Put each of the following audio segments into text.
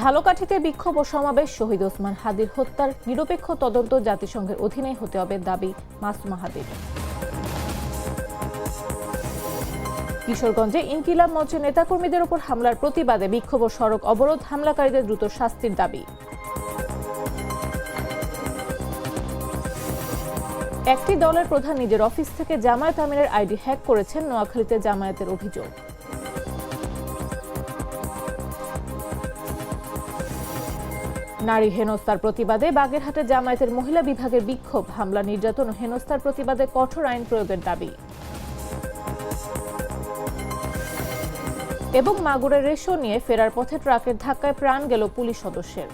ঝালকাঠিতে বিক্ষোভ ও সমাবেশ। শহীদ ওসমান হাদির হত্যার নিরপেক্ষ তদন্ত জাতিসংঘের অধীনে হতে হবে দাবি মাসুমা হাদির। কিশোরগঞ্জে ইনকিলাব মঞ্চের নেতাকর্মীদের উপর হামলার প্রতিবাদে বিক্ষোভ ও সড়ক অবরোধ হামলাকারীদের দ্রুত শাস্তির দাবি। একটি দলের প্রধান নিজের অফিস থেকে জামায়াত আমিরের আইডি হ্যাক করেছেন নোয়াখালীতে জামায়াতের অভিযোগ। নারী হেনস্থার প্রতিবাদে বাগেরহাটে জামায়াতের মহিলা বিভাগের বিক্ষোভ, হামলা, নির্যাতন ও হেনস্থার প্রতিবাদে কঠোর আইন প্রয়োগের দাবি। এবং মাগুরের রেশো নিয়ে ফেরার পথে ট্রাকের ধাক্কায় প্রাণ গেল পুলিশ সদস্যের।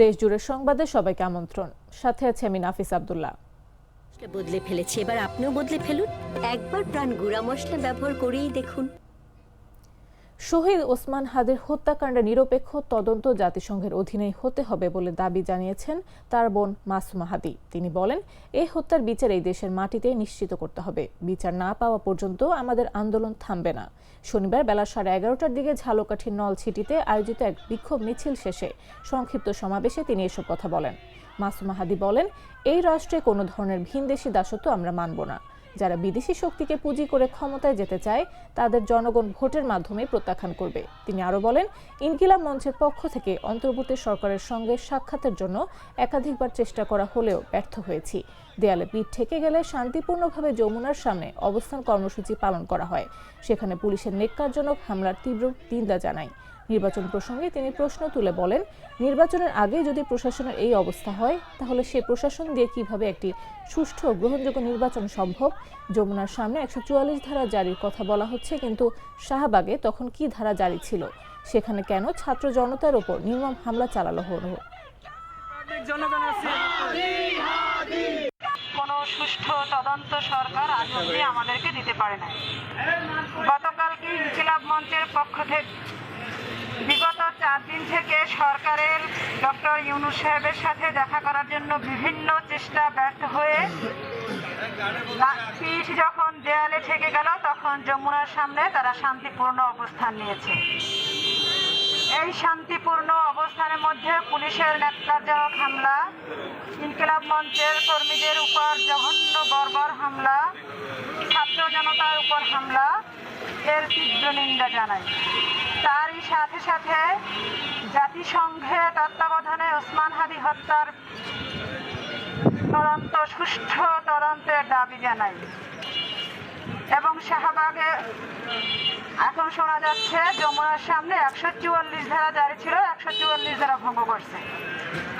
দেশ জুড়ে সংবাদে সবাইকে আমন্ত্রণ। সাথে আছে আমি নাফিস আব্দুল্লাহ। বদলে ফেলেছি। এবার আপনিও বদলে ফেলুন। একবার প্রাণ গুঁড়া মশলা ব্যবহার করেই দেখুন। শহীদ ওসমান নিরপেক্ষ তদন্ত জাতিসংঘের অধীনেই হতে হবে বলে দাবি জানিয়েছেন তার বোন মাসুমা হাদি। তিনি বলেন এই হত্যার বিচার এই দেশের মাটিতে নিশ্চিত করতে হবে। বিচার না পাওয়া পর্যন্ত আমাদের আন্দোলন থামবে না। শনিবার বেলা সাড়ে এগারোটার দিকে ঝালকাঠির নলছিটিতে আয়োজিত এক বিক্ষোভ মিছিল শেষে সংক্ষিপ্ত সমাবেশে তিনি এসব কথা বলেন। মাসুমা হাদি বলেন, এই রাষ্ট্রে কোনো ধরনের ভিনদেশি দাসত্ব আমরা মানব না। যারা বিদেশি শক্তিকে পুঁজি করে ক্ষমতায় যেতে চায়, তাদের জনগণ ভোটের মাধ্যমে প্রত্যাখ্যান করবে। তিনি আরও বলেন, ইনকিলাব মঞ্চের পক্ষ থেকে অন্তর্বর্তী সরকারের সঙ্গে সাক্ষাতের জন্য একাধিকবার চেষ্টা করা হলেও ব্যর্থ হয়েছি। দেয়ালে পিঠ ঠেকে গেলে শান্তিপূর্ণভাবে যমুনার সামনে অবস্থান কর্মসূচি পালন করা হয়। সেখানে পুলিশের নেককারজনক হামলার তীব্র নিন্দা জানায়। নির্বাচন প্রসঙ্গে তিনি প্রশ্ন তুলে বলেন, নির্বাচনের আগে যদি প্রশাসনের এই অবস্থা হয়, তাহলে সে প্রশাসন দিয়ে কীভাবে একটি সুষ্ঠু গ্রহণযোগ্য নির্বাচন সম্ভব? যমুনার সামনে একশো চুয়াল্লিশ ধারা জারির কথা বলা হচ্ছে, কিন্তু শাহবাগে তখন কি ধারা জারি ছিল? সেখানে কেন ছাত্র জনতার ওপর নির্মম হামলা চালানো হলো? কোনো সুষ্ঠু তদন্ত সরকার আজ আমাদেরকে দিতে পারে না গতকালকে ইনকিলাব মঞ্চের পক্ষ থেকে বিগত চার দিন থেকে সরকারের ডক্টর ইউনুস সাহেবের সাথে দেখা করার জন্য বিভিন্ন চেষ্টা ব্যর্থ হয়ে পিঠ যখন দেয়ালে ঠেকে গেল, তখন যমুনার সামনে তারা শান্তিপূর্ণ অবস্থান নিয়েছে। এই শান্তিপূর্ণ অবস্থানের মধ্যে পুলিশের ন্যাক্কারজনক হামলা, ইনকিলাব মঞ্চের কর্মীদের উপর জঘন্য বর্বর হামলা, ছাত্র জনতার উপর হামলা, এর তীব্র নিন্দা জানাই তারই সাথে সাথে জাতিসংঘের তত্ত্বাবধানে ওসমান হাদি হত্যার তদন্ত, সুষ্ঠু তদন্তের দাবি জানাই। এবং শাহবাগে এখন শোনা যাচ্ছে, যমুনার সামনে একশো চুয়াল্লিশ ধারা জারি ছিল, একশো চুয়াল্লিশ ধারা ভঙ্গ করছে।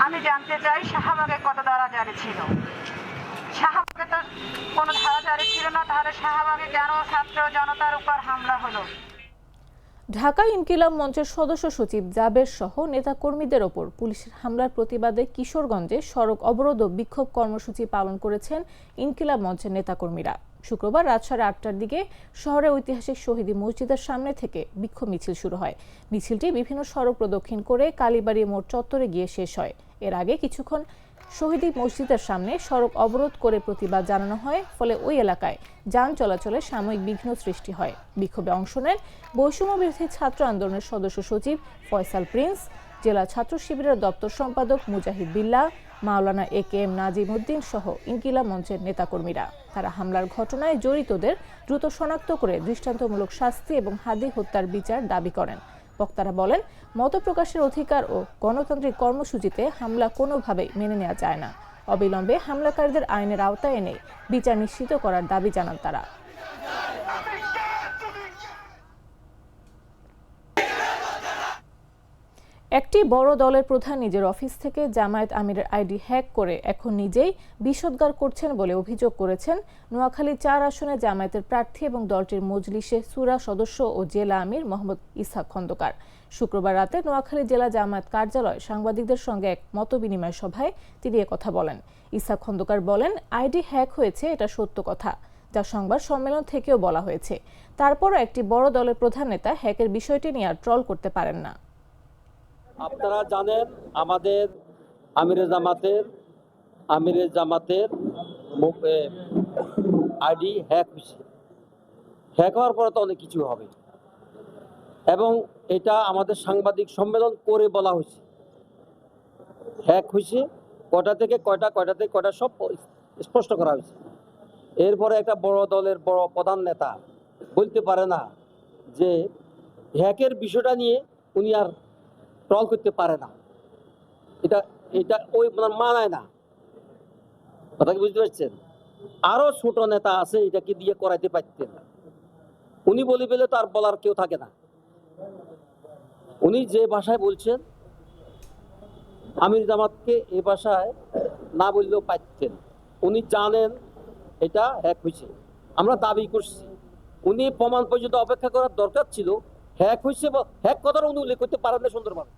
আমি জানতে চাই, শাহবাগে কত ধারা জারি ছিল? শাহবাগে তো কোনো ধারা জারি ছিল না, তাহলে শাহবাগে কেন ছাত্র জনতার উপর হামলা হলো? ঢাকা ইনকিলাব মঞ্চের সদস্য সচিব জাবের সহ নেতাকর্মীদের ওপর পুলিশের হামলার প্রতিবাদে কিশোরগঞ্জে সড়ক অবরোধ ও বিক্ষোভ কর্মসূচি পালন করেছেন ইনকিলাব মঞ্চের নেতাকর্মীরা। শুক্রবার রাত সাড়ে আটটার দিকে শহরের ঐতিহাসিক শহীদি মসজিদের সামনে থেকে বিক্ষোভ মিছিল শুরু হয়। মিছিলটি বিভিন্ন সড়ক প্রদক্ষিণ করে কালীবাড়ি মোড় চত্বরে গিয়ে শেষ হয়। এর আগে কিছুক্ষণ শহীদি মসজিদের সামনে সড়ক অবরোধ করে প্রতিবাদ জানানো হয়, ফলে ওই এলাকায় যান চলাচলে সাময়িক বিঘ্ন সৃষ্টি হয়। বিক্ষোভে অংশ নেন বৈষম্য বিরোধী ছাত্র আন্দোলনের সদস্য সচিব ফয়সাল প্রিন্স, জেলা ছাত্র শিবিরের দপ্তর সম্পাদক Mujahid Billah Maulana A K M Nazim Uddin সহ ইনকিলা মঞ্চের নেতাকর্মীরা। তারা হামলার ঘটনায় জড়িতদের দ্রুত শনাক্ত করে দৃষ্টান্তমূলক শাস্তি এবং হাদি হত্যার বিচার দাবি করেন। বক্তারা বলেন মত প্রকাশের অধিকার ও গণতান্ত্রিক কর্মসূচিতে হামলা কোনোভাবেই মেনে নেওয়া যায় না। অবিলম্বে হামলাকারীদের আইনের আওতায় এনে বিচার নিশ্চিত করার দাবি জানান তারা। একটি বড় দলের প্রধান নিজের অফিস থেকে জামায়াত আমিরের আইডি হ্যাক করে এখন নিজেই বিষোদ্গার করছেন বলে অভিযোগ করেছেন নোয়াখালী চার আসনে জামায়াতের প্রার্থী এবং দলটির মজলিসে সুরা সদস্য ও জেলা আমির মোহাম্মদ ইসহাক খন্দকার। শুক্রবার রাতে নোয়াখালী জেলা জামায়াত কার্যালয় সাংবাদিকদের সঙ্গে এক মতবিনিময় সভায় তিনি কথা বলেন। ইসহাক খন্দকার বলেন, আইডি হ্যাক হয়েছে, এটা সত্য কথা। যা সংবাদ সম্মেলন থেকেও বলা হয়েছে। তারপরও একটি বড় দলের প্রধান নেতা হ্যাকের বিষয়টি নিয়ে আর ট্রল করতে পারেন না। আপনারা জানেন আমাদের আমিরে জামাতের আমিরে জামাতের আইডি হ্যাক হয়েছে। হ্যাক হওয়ার পরে তো অনেক কিছু হবে। এবং এটা আমাদের সাংবাদিক সম্মেলন করে বলা হয়েছে। হ্যাক হয়েছে কটা থেকে কয়টা কয়টা থেকে কয়টা সব স্পষ্ট করা হয়েছে। এরপরে একটা বড় দলের বড় প্রধান নেতা বলতে পারে না যে হ্যাকের বিষয়টা নিয়ে উনি আর ট্রল করতে পারে না। এটা এটা ওই মানে মানায় না। কথা কি বুঝতে পারছেন? আরও ছোট নেতা আছে, এটাকে দিয়ে করাইতে পারতেন উনি বলি পেলে তো আর বলার কেউ থাকে না। উনি যে ভাষায় বলছেন, আমির জামাতকে এ ভাষায় না বললেও পাইতেন উনি জানেন এটা হ্যাক হয়েছে। আমরা দাবি করছি। উনি প্রমাণ পর্যন্ত অপেক্ষা করার দরকার ছিল হ্যাক হয়েছে হ্যাক কথাটা উনি উল্লেখ করতে পারেন না সুন্দরভাবে।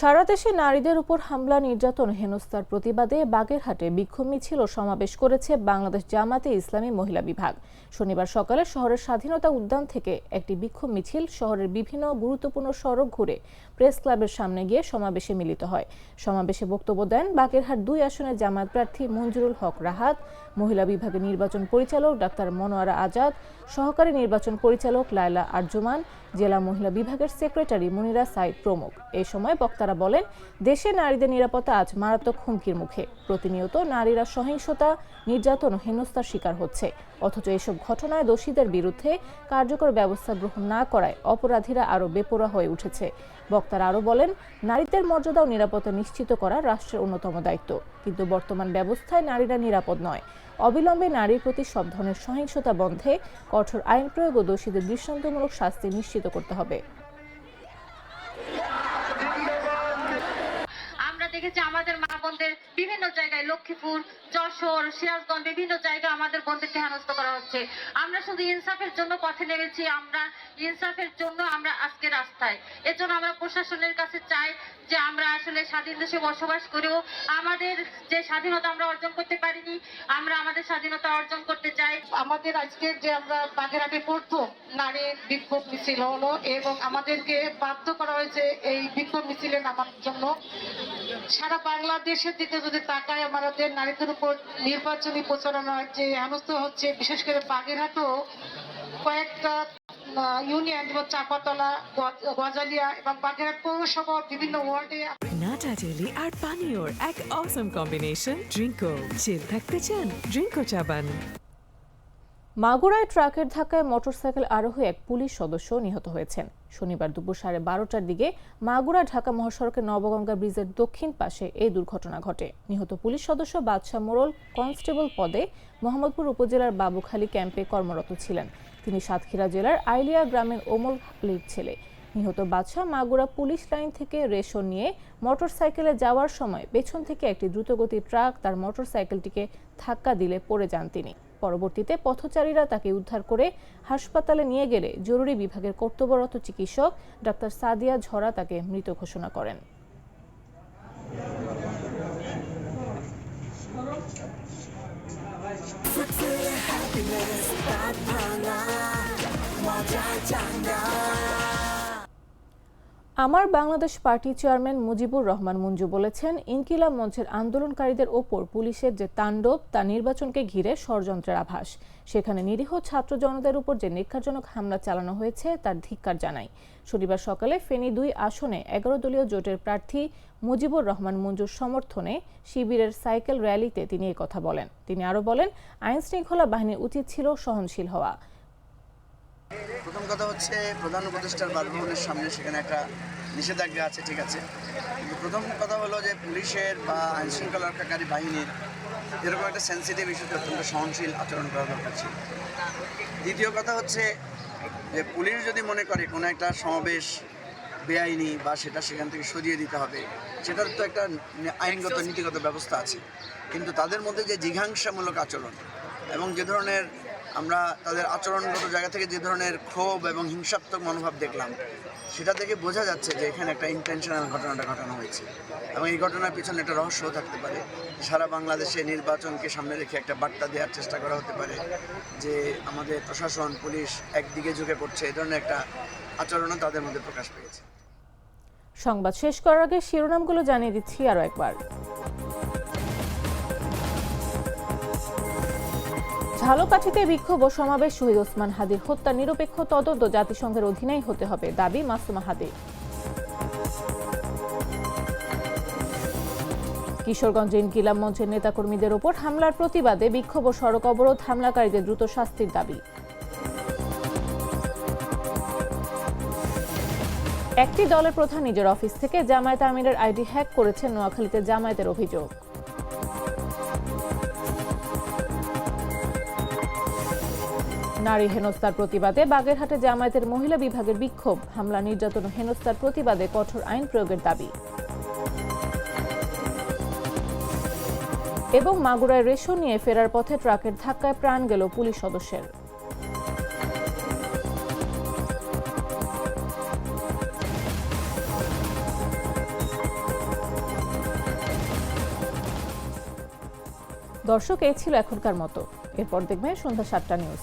সারা দেশে নারীদের উপর হামলা, নির্যাতন, হেনস্থার প্রতিবাদে বাগেরহাটে বিক্ষোভ মিছিল ও সমাবেশ করেছে বাংলাদেশ জামাতে ইসলামী মহিলা বিভাগ। শনিবার সকালে শহরের স্বাধীনতা উদ্যান থেকে একটি বিক্ষোভ মিছিল শহরের বিভিন্ন গুরুত্বপূর্ণ সড়ক ঘুরে প্রেস ক্লাবের সামনে গিয়ে সমাবেশে মিলিত হয়। সমাবেশে বক্তব্য দেন বাগেরহাট দুই আসনের জামায়াত প্রার্থী মঞ্জুরুল হক রাহাত মহিলা বিভাগের নির্বাচন পরিচালক ডাক্তার মনোয়ারা আজাদ, সহকারী নির্বাচন পরিচালক লায়লা আরজুমান জেলা মহিলা বিভাগের সেক্রেটারি মনিরা সাইদ প্রমুখ। এই সময় বক্তারা বলেন, দেশে নারীদের নিরাপত্তা আজ মারাত্মক হুমকির মুখে। প্রতিনিয়ত নারীরা সহিংসতা, নির্যাতন ও হেনস্থার শিকার হচ্ছে। অথচ এসব ঘটনায় দোষীদের বিরুদ্ধে কার্যকর ব্যবস্থা গ্রহণ না করায় অপরাধীরা আরও বেপরোয়া হয়ে উঠেছে। বক্তারা আরও বলেন, নারীদের মর্যাদা ও নিরাপত্তা নিশ্চিত করা রাষ্ট্রের অন্যতম দায়িত্ব। কিন্তু বর্তমান ব্যবস্থায় নারীরা নিরাপদ নয়। অবিলম্বে নারীর প্রতি সব ধরনের সহিংসতা বন্ধে কঠোর আইন প্রয়োগ ও দোষীদের দৃষ্টান্তমূলক শাস্তি নিশ্চিত করতে হবে আমরা দেখেছি আমাদের মা বোনদের বিভিন্ন জায়গায়, লক্ষ্মীপুর, যশোর, সিরাজগঞ্জ, বিভিন্ন জায়গায় আমাদের বোনদেরকে হেনস্থ করা হচ্ছে। আমরা শুধু ইনসাফের জন্য পথে নেমেছি, আমরা ইনসাফের জন্য আমরা আজকে রাস্তায়। এর জন্য আমরা প্রশাসনের কাছে চাই যে আমরা আসলে স্বাধীন দেশে বসবাস করেও আমাদের যে স্বাধীনতা আমরা অর্জন করতে পারিনি, আমরা আমাদের স্বাধীনতা অর্জন করতে চাই। আমাদের আজকে যে আমরা বাগেরহাটে প্রথম নারী বিক্ষোভ মিছিল হলো এবং আমাদেরকে বাধ্য করা হয়েছে এই বিক্ষোভ মিছিলে নামার জন্য। সারা বাংলাদেশের দিকে যদি তাকায় আমাদের নারীদের উপর নির্বাচনী প্রচারণা যে হেনস্থ হচ্ছে, বিশেষ করে বাগেরহাটও কয়েকটা ইউনিয়ন যেমন চাপাতলা গজালিয়া এবং বাগেরহাট পৌরসভা বিভিন্ন ওয়ার্ডে নাটা ডেলি আর পানীয়র এক অসম কম্বিনেশন ড্রিঙ্কো চিল থাকতে চান ড্রিঙ্কো চাবান। মাগুরায় ট্রাকের ধাক্কায় মোটরসাইকেল আরোহী এক পুলিশ সদস্য নিহত হয়েছেন। শনিবার দুপুর সাড়ে বারোটার দিকে মাগুরা ঢাকা মহাসড়কের নবগঙ্গা ব্রিজের দক্ষিণ পাশে এই দুর্ঘটনা ঘটে। নিহত পুলিশ সদস্য বাদশাহ মোড়ল কনস্টেবল পদে মোহাম্মদপুর উপজেলার বাবুখালী ক্যাম্পে কর্মরত ছিলেন। তিনি সাতক্ষীরা জেলার আইলিয়া গ্রামের ওমল আলীর ছেলে। নিহত বাদশাহ মাগুরা পুলিশ লাইন থেকে রেশন নিয়ে মোটরসাইকেলে যাওয়ার সময় পেছন থেকে একটি দ্রুতগতির ট্রাক তার মোটরসাইকেলটিকে ধাক্কা দিলে পড়ে যান তিনি। পরবর্তীতে পথচারীরা তাকে উদ্ধার করে হাসপাতালে নিয়ে গেলে জরুরি বিভাগের কর্তব্যরত চিকিৎসক ডাক্তার সাদিয়া ঝরা তাকে মৃত ঘোষণা করেন। আমার বাংলাদেশ পার্টি চেয়ারম্যান মুজিবুর রহমান মঞ্জু বলেছেন, ইনকিলাব মঞ্চের আন্দোলনকারীদের ওপর পুলিশের যে তাণ্ডব, তা নির্বাচনকে ঘিরে ষড়যন্ত্রের আভাস। সেখানে নিরীহ ছাত্র জনতার উপর যে নির্যাতনক হামলা চালানো হয়েছে, তার ধিক্কার জানাই। শনিবার সকালে ফেনী দুই আসনে এগারো দলীয় জোটের প্রার্থী মুজিবুর রহমান মঞ্জুর সমর্থনে শিবিরের সাইকেল র্যালিতে তিনি কথা বলেন। তিনি আরও বলেন আইন শৃঙ্খলা বাহিনীর উচিত ছিল সহনশীল হওয়া। প্রথম কথা হচ্ছে প্রধান উপদেষ্টার বাসভবনের সামনে সেখানে একটা নিষেধাজ্ঞা আছে ঠিক আছে। কিন্তু প্রথম কথা হলো যে পুলিশের বা আইন শৃঙ্খলা রক্ষাকারী বাহিনীর এরকম একটা সেন্সিটিভ ইস্যুতে অত্যন্ত সহনশীল আচরণ করা দরকার ছিল। দ্বিতীয় কথা হচ্ছে যে পুলিশ যদি মনে করে কোনো একটা সমাবেশ বেআইনি বা সেটা সেখান থেকে সরিয়ে দিতে হবে সেটার তো একটা আইনগত নীতিগত ব্যবস্থা আছে। কিন্তু তাদের মধ্যে যে জিঘাংসামূলক আচরণ এবং যে ধরনের আমরা তাদের আচরণগত জায়গা থেকে যে ধরনের ক্ষোভ এবং হিংসাত্মক মনোভাব দেখলাম, সেটা থেকে বোঝা যাচ্ছে যে এখানে একটা ইন্টেনশনাল ঘটনাটা ঘটানো হয়েছে। এবং এই ঘটনার পিছনে একটা রহস্যও থাকতে পারে। সারা বাংলাদেশে নির্বাচনকে সামনে রেখে একটা বার্তা দেওয়ার চেষ্টা করা হতে পারে যে আমাদের প্রশাসন, পুলিশ একদিকে ঝুঁকে পড়ছে। এই ধরনের একটা আচরণও তাদের মধ্যে প্রকাশ পেয়েছে। সংবাদ শেষ করার আগে শিরোনামগুলো জানিয়ে দিচ্ছি আরও একবার। ঝালকাঠিতে বিক্ষোভ ও সমাবেশ। শহীদ ওসমান হাদির হত্যা নিরপেক্ষ তদন্ত জাতিসংঘের অধীনেই হতে হবে দাবি মাসুমা হাদির। কিশোরগঞ্জে ইনকিলাম মঞ্চের নেতাকর্মীদের ওপর হামলার প্রতিবাদে বিক্ষোভ ও সড়ক অবরোধ হামলাকারীদের দ্রুত শাস্তির দাবি। একটি দলের প্রধান নিজের অফিস থেকে জামায়াত আমিরের আইডি হ্যাক করেছেন নোয়াখালীতে জামায়াতের অভিযোগ। নারী হেনস্থার প্রতিবাদে বাগেরহাটে জামায়াতের মহিলা বিভাগের বিক্ষোভ। হামলা, নির্যাতন ও হেনস্থার প্রতিবাদে কঠোর আইন প্রয়োগের দাবি। এবং মাগুরায় রেশন নিয়ে ফেরার পথে ট্রাকের ধাক্কায় প্রাণ গেল পুলিশ সদস্যের। দর্শক, এই ছিল এখনকার মতো। এরপর দেখবেন সন্ধ্যা সাতটা নিউজ।